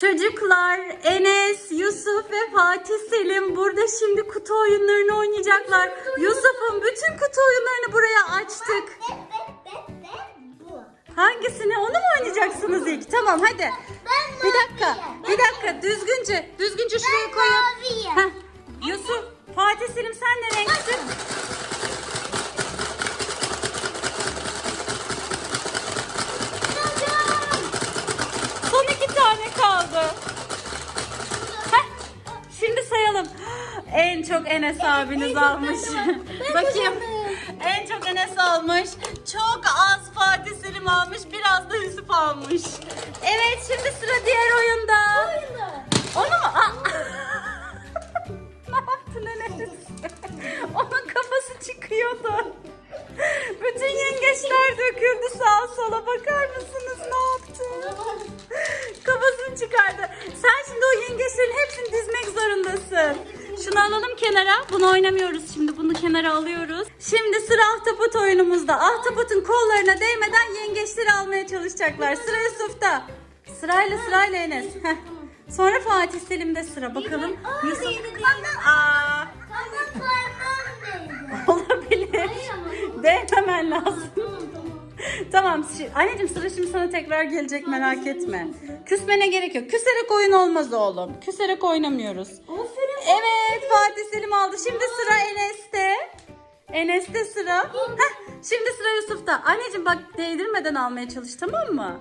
Çocuklar Enes, Yusuf ve Fatih Selim burada şimdi kutu oyunlarını oynayacaklar. Yusuf'un bütün kutu oyunlarını buraya açtık. Hangisini? Onu mu oynayacaksınız ilk? Tamam hadi. Bir dakika. Bir dakika. Düzgünce. Düzgünce şuraya koyun. Heh. Yusuf, Fatih Selim sen ne renksin? Çok Enes abiniz almış. Bakayım. En çok Enes almış. Çok az Fatih Selim almış. Biraz da Yusuf almış. Evet şimdi sıra diğer oynamıyoruz şimdi. Bunu kenara alıyoruz. Şimdi sıra ahtapot oyunumuzda. Ahtapotun kollarına değmeden yengeçleri almaya çalışacaklar. Sıra Yusuf'ta. Sırayla sırayla Enes. Heh. Sonra Fatih Selim'de sıra. Bakalım. Yusuf. Aa, olabilir. Değmemen lazım. Tamam şi- Anneciğim sıra şimdi sana tekrar gelecek merak etme. Küsmene gerek yok. Küserek oyun olmaz oğlum. Küserek oynamıyoruz. Aferin. Evet Fatih Selim aldı. Şimdi sıra Enes'te. Enes'te sıra. Heh, şimdi sıra Yusuf'ta. Anneciğim bak değdirmeden almaya çalış tamam mı?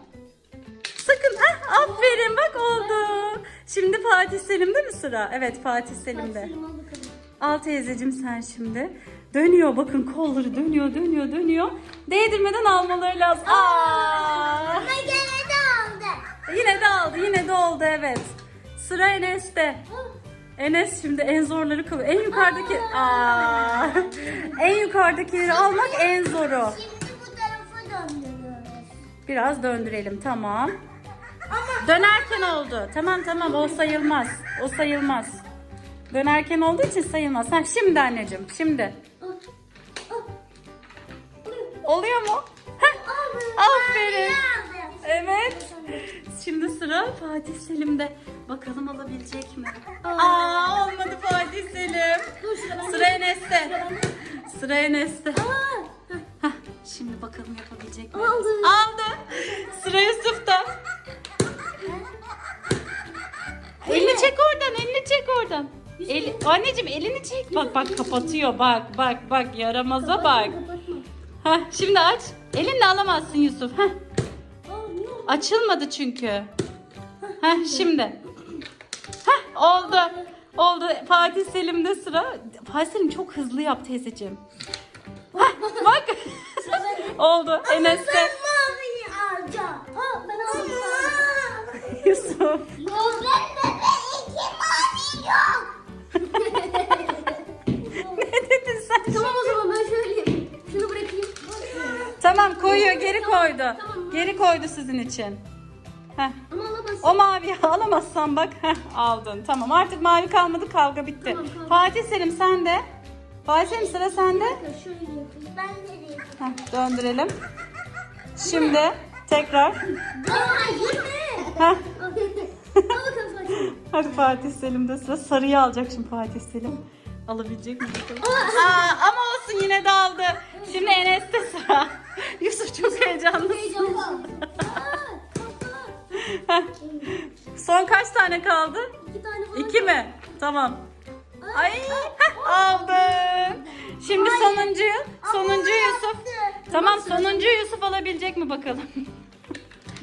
Sakın. Heh, aferin bak oldu. Şimdi Fatih Selim'de mi sıra? Evet Fatih Selim'de. Selim al teyzeciğim sen şimdi. Dönüyor bakın kolları dönüyor dönüyor dönüyor. Değdirmeden almaları lazım. Aa! Ama gene de aldı. Yine de aldı yine de oldu evet. Sıra Enes'te. Enes şimdi en zorları kabul. En yukarıdaki Aa! En yukarıdakileri almak en zoru. Şimdi bu tarafa döndürüyoruz. Biraz döndürelim tamam. Ama Dönerken oldu. Tamam tamam o sayılmaz. O sayılmaz. Dönerken olduğu için sayılmaz. Ha, şimdi anneciğim şimdi. Oluyor mu? Heh, Aferin. Evet. Şimdi sıra Fatih Selim'de. Bakalım alabilecek mi? Aa olmadı Fatih Selim. Sıra Enes'te. Sıra Enes'te. Heh, şimdi bakalım yapabilecek mi? Aldı. Aldı. Sıra Yusuf'ta. Elini çek oradan, elini çek oradan. El, anneciğim elini çek. Bak bak kapatıyor. Bak bak bak yaramaza bak. Heh, şimdi aç. Elinle alamazsın Yusuf. Heh, açılmadı çünkü. Heh, şimdi. Heh, oldu. Oldu. Fatih Selim'de sıra. Fatih Selim çok hızlı yap teyzeciğim. Heh, bak. Oldu. Enes'te. Yusuf. Koydu. Tamam. Geri koydu sizin için. Heh. Ama alamazsın. O maviyi alamazsan bak heh, aldın. Tamam artık mavi kalmadı kavga bitti. Tamam, tamam. Fatih Selim sen de. Fatih Selim sıra sende. Şöyle yapayım. Ben de yapayım. Heh, döndürelim. Şimdi tekrar. Aa, yürü. Heh, Fatih. hadi Fatih Selim'de sıra. Sarıyı alacak şimdi Fatih Selim. Alabilecek mi bakalım? Aa, ama olsun yine de aldı. Şimdi Enes'te sıra. Yusuf çok heyecanlı. Son kaç tane kaldı? İki tane falan. İki mi? Tamam. Ay heh, aldın. Şimdi sonuncuyu, sonuncu Yusuf. Tamam sonuncu Yusuf alabilecek mi bakalım?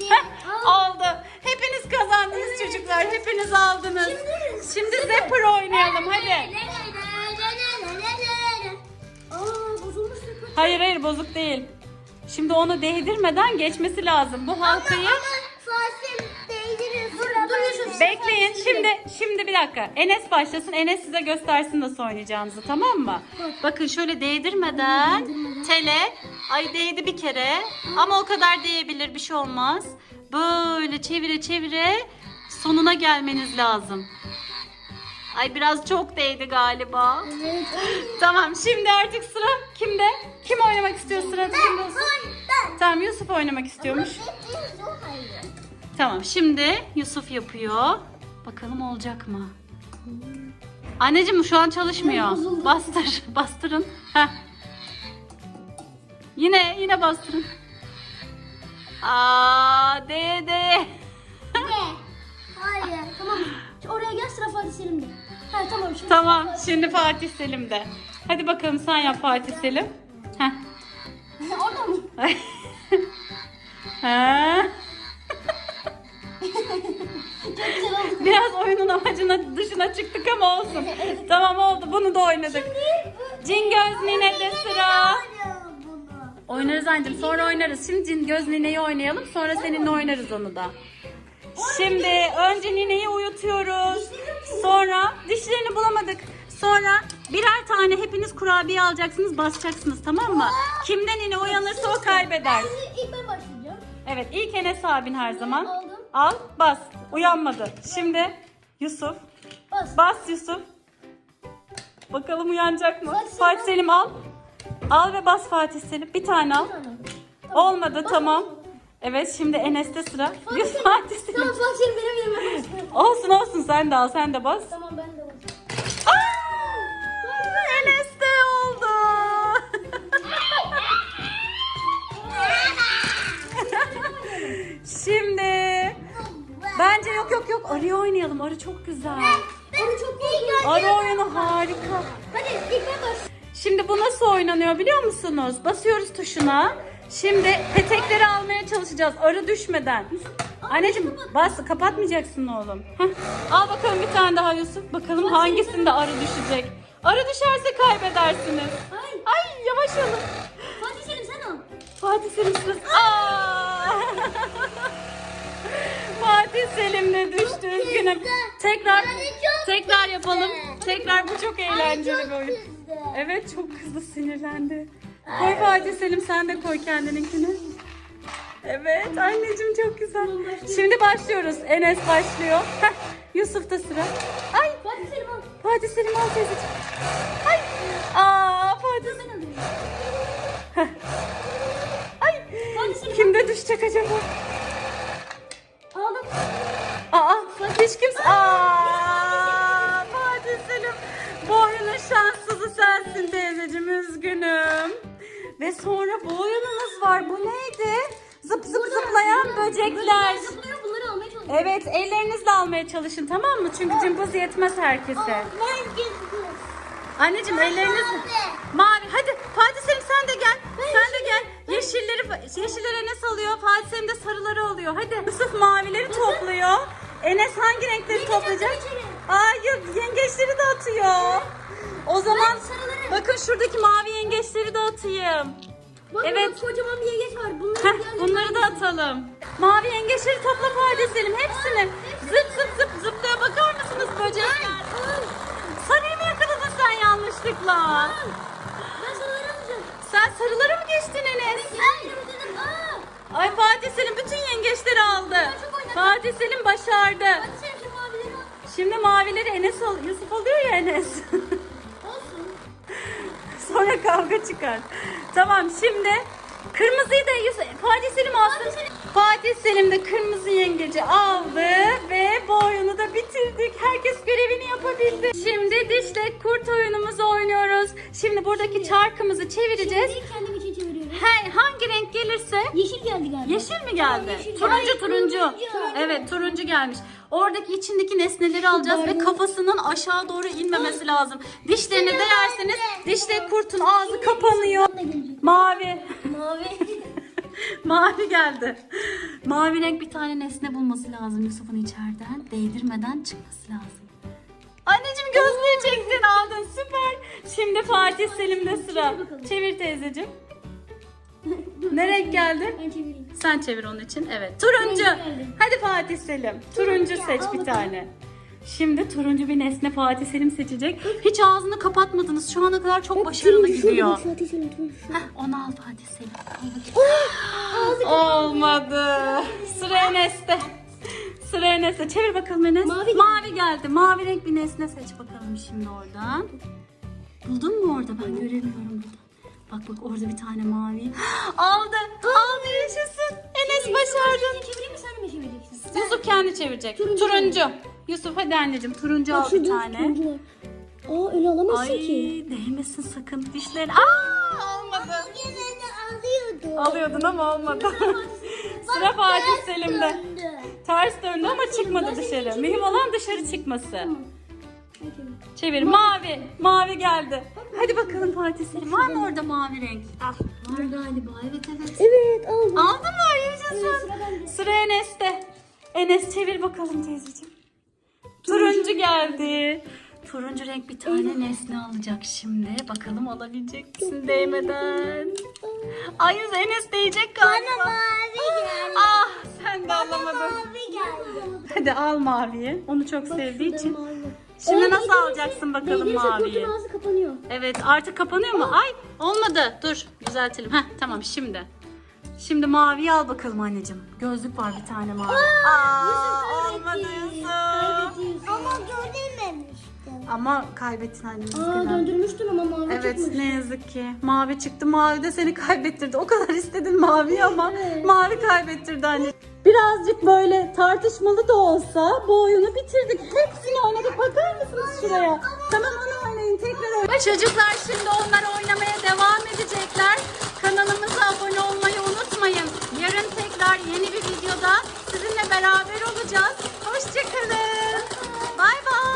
Heh. Aldı. Hepiniz kazandınız Evet. çocuklar. Hepiniz aldınız. Şimdi- Şimdi Zapper oynayalım hadi. Hayır hayır bozuk değil. Şimdi onu değdirmeden geçmesi lazım. Bu halkayı Fatih dur Yusuf. bekleyin. Şimdi şimdi bir dakika. Enes başlasın. Enes size göstersin nasıl oynayacağınızı tamam mı? Bakın şöyle değdirmeden tele ay değdi bir kere ama o kadar değebilir bir şey olmaz. Böyle çevire çevire sonuna gelmeniz lazım. Ay biraz çok değdi galiba. Tamam şimdi artık sıra kimde? Kim oynamak istiyor sırada kimde olsun? Tamam Yusuf oynamak istiyormuş. Tamam şimdi Yusuf yapıyor. Bakalım olacak mı? Anneciğim şu an çalışmıyor. Bastır. Bastırın. Heh. Yine yine bastırın. Aa de de. Ne? Hayır. Tamam. Oraya gel sıra Fatih Selim'de. Ha tamam şimdi. Tamam şimdi Fatih Selim de. Hadi bakalım sen yap Fatih Selim. Ha. Biraz oyunun amacına dışına çıktık ama olsun. tamam oldu bunu da oynadık. Cingöz Nine'de sıra. Oynarız anneciğim sonra oynarız. Şimdi Cingöz Nine'yi oynayalım sonra seninle oynarız onu da. Şimdi önce Nine'yi uyutuyoruz. Sonra dişlerini bulamadık. Sonra birer tane hepiniz kurabiye alacaksınız basacaksınız tamam mı? Kimden Nine uyanırsa o kaybeder. Şimdi ilk ben başlayacağım. Evet ilk Enes abin her zaman. Aldım. Al bas. Uyanmadı. Şimdi Yusuf. Bas. Bas Yusuf. Bakalım uyanacak mı? Fatih Selim Fatih al. Selim al. Al ve bas Fatih Selim. Bir tane al. Tamam. Olmadı tamam. Evet şimdi Enes'te sıra. Fatih Yusuf Selim. Fatih Selim. Tamam Fatih Selim benim yerime bastı. Olsun olsun sen de al sen de bas. Tamam ben de bence yok yok yok arı oynayalım. Arı çok güzel. Onu çok iyi Arı oyunu harika. Hadi ben bas. Şimdi bu nasıl oynanıyor biliyor musunuz? Basıyoruz tuşuna. Şimdi petekleri almaya çalışacağız arı düşmeden. Anneciğim bas kapatmayacaksın oğlum. Heh. Al bakalım bir tane daha Yusuf. Bakalım hangisinde arı düşecek. Arı düşerse kaybedersiniz. Ay. Ay yavaş olun. Fatih Selim sen al. Fatih Selim sırası. Aa! Fatih Selim'le düştü üzgünüm. Tekrar tekrar yapalım. Tekrar bu çok eğlenceli bir oyun. Evet çok hızlı sinirlendi. Koy Fatih Selim sen de koy kendininkini. Evet anneciğim çok güzel. Şimdi başlıyoruz. Enes başlıyor. Heh, Yusuf da sıra. Ay Fatih Selim al. Selim teyzeciğim. Ay. Aa Fatih alayım. Ay. Selim Kimde düşecek acaba? Hiç kimse. Aa Fatih Selim. Bu oyunun şanssızı sensin teyzeciğim üzgünüm. Ve sonra bu oyunumuz var. Bu neydi? Zıp zıp zıplayan böcekler. Zıplıyor bunları almaya çalışıyorum. Evet ellerinizle almaya çalışın tamam mı? Çünkü cımbız yetmez herkese. Ben gezdim. Anneciğim elleriniz mavi. Hadi Fatih Selim sen de gel. Sen de gel. Yeşilleri yeşilleri Enes alıyor. Fatih Selim de sarıları alıyor. Hadi. Yusuf mavileri topluyor. Enes hangi renkleri toplayacak? içeri. Hayır yengeçleri de atıyor. O zaman sarıları. bakın şuradaki mavi yengeçleri de atayım. Bak Evet. evet. kocaman bir yengeç var. Bunları Heh, bunları da atalım. Mavi yengeçleri topla Fatih Selim hepsini. Zıp zıp zıp zıplaya bakar mısınız böcekler? Sarıyı mı yakaladın sen yanlışlıkla? Ben sarıları alacağım. Sen sarılara mı geçtin Enes? Aa. Ay Fatih Selim bütün yengeçleri aldı. çok oynadım. Fatih Selim başardı. Şimdi mavileri Enes al Yusuf alıyor ya Enes. Olsun. Sonra kavga çıkar. Tamam şimdi kırmızıyı da Yusuf, Fatih Selim alsın. Fatih Selim de kırmızı yengeci aldı ve bu oyunu da bitirdik. Herkes görevini yapabildi. Şimdi dişle kurt oyunumuzu oynuyoruz. Şimdi buradaki çarkımızı çevireceğiz. Her, hangi renk gelirse Yeşil geldi galiba. Yeşil mi geldi? Yeşil turuncu geldi. turuncu. Turuncu. Evet turuncu gelmiş. Oradaki içindeki nesneleri alacağız ve kafasının aşağı doğru inmemesi lazım. Dişlerini değerseniz dişle kurtun ağzı kapanıyor. Mavi. Mavi. Mavi geldi. Mavi renk bir tane nesne bulması lazım Yusuf'un içeriden. Değdirmeden çıkması lazım. Anneciğim gözlüğü çektin aldın süper. Şimdi Fatih Selim'de sıra. Çevir teyzeciğim. Ne renk geldi? Ben çevireyim. Sen çevir onun için. Evet. Turuncu. Hadi Fatih Selim. Turuncu seç bir tane. Şimdi turuncu bir nesne Fatih Selim seçecek. Hiç ağzını kapatmadınız. Şu ana kadar çok başarılı gidiyor. Fatih Selim turuncu. Heh, onu al Fatih Selim. Al bakayım. Olmadı. Sıra Enes'te. Sıra Enes'te. Çevir bakalım Enes. Mavi geldi. Mavi geldi. Mavi renk bir nesne seç bakalım şimdi oradan. Buldun mu orada? Ben göremiyorum buradan. Bak bak orada bir tane mavi. Aldı. Aldı yaşasın. Enes başardı. Çevireyim mi sen mi çevireceksin? Yusuf kendi çevirecek. Turuncu. Turuncu. Yusuf hadi anneciğim turuncu al bir tane. turuncu. Aa öyle alamazsın Ay ki. değmesin sakın dişlerin. Aa olmadı. Yine de alıyordu. Alıyordun ama olmadı. Sıra Fatih Selim'de. Ters döndü ama çıkmadı dışarı. Mühim olan dışarı çıkması. Çevir mavi. Mavi geldi. Hadi bakalım Fatih Selim. Var mı orada mavi renk? Al. Var galiba. Evet evet. Evet aldım. Aldın mı? Yaşasın. sıra bende. Sıra Enes'te. Enes çevir bakalım teyzeciğim. Turuncu geldi. Turuncu renk bir tane nesne alacak şimdi. Bakalım alabilecek misin değmeden. Ay Enes değecek galiba. Mavi geldi. Ah sen de alamadın. Mavi geldi. Hadi al maviyi. Onu çok sevdiği Şurada için. mavi. Şimdi nasıl alacaksın bakalım maviyi? ağzı kapanıyor. Evet artık kapanıyor mu? Ay olmadı. Dur düzeltelim. Heh tamam şimdi. Şimdi maviyi al bakalım anneciğim. Gözlük var bir tane mavi. Aa, olmadı Yusuf. Ama görememiştim. Ama kaybettin annemiz Aa döndürmüştün ama mavi Evet çıkmış. ne yazık ki. Mavi çıktı. Mavi de seni kaybettirdi. O kadar istedin mavi ama mavi kaybettirdi anne. Birazcık böyle tartışmalı da olsa bu oyunu bitirdik. Hepsini oynadık. Bakar mısınız şuraya? Tamam onu oynayın. Tekrar oynayın. Çocuklar şimdi onlar oynamaya devam edecekler. Kanalımıza abone olmayı unutmayın. Yarın tekrar yeni bir videoda sizinle beraber olacağız. Hoşçakalın. Bay bay.